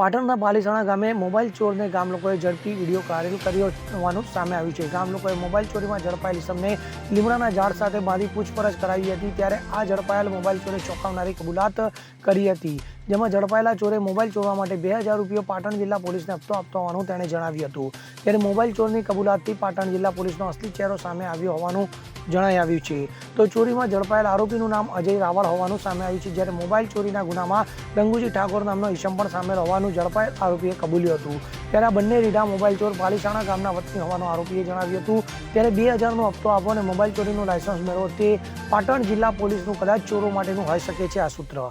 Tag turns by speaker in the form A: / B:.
A: પાટણના બાલીસાણા ગામે મોબાઈલ ચોરને ગામ લોકોએ ઝડપી વીડિયો કાર્યલ કર્યો હોવાનું સામે આવ્યું છે. ગામ લોકોએ મોબાઈલ ચોરીમાં ઝડપાયેલ ઇસમને લીમડાના ઝાડ સાથે બાંધી પૂછપરછ કરાવી હતી, ત્યારે આ ઝડપાયેલ મોબાઈલ ચોરે ચોંકાવનારી કબૂલાત કરી હતી. જેમાં ઝડપાયેલા ચોરે મોબાઈલ ચોરવા માટે બે હજાર રૂપિયા પાટણ જિલ્લા પોલીસને હપ્તો આપતો હોવાનું તેણે જણાવ્યું હતું. ત્યારે મોબાઈલ ચોરની કબૂલાતથી પાટણ જિલ્લા પોલીસનો અસલી ચહેરો સામે આવ્યો હોવાનું જણાઈ આવ્યું છે. તો ચોરીમાં ઝડપાયેલ આરોપીનું નામ અજય રાવળ હોવાનું સામે આવ્યું છે. જ્યારે મોબાઈલ ચોરીના ગુનામાં ગંગુજી ઠાકોર નામનો ઈસમ પણ સામેલ હોવાનું ઝડપાયેલ આરોપીએ કબૂલ્યું હતું. ત્યારે આ બંને રીઢા મોબાઈલ ચોર પાલીસાણા ગામના વતની હોવાનું આરોપીએ જણાવ્યું હતું. ત્યારે બે હજારનો હપ્તો આપો અને મોબાઈલ ચોરીનું લાયસન્સ મેળવો તે પાટણ જિલ્લા પોલીસનું કદાચ ચોરો માટેનું હોઈ શકે છે આ સૂત્ર.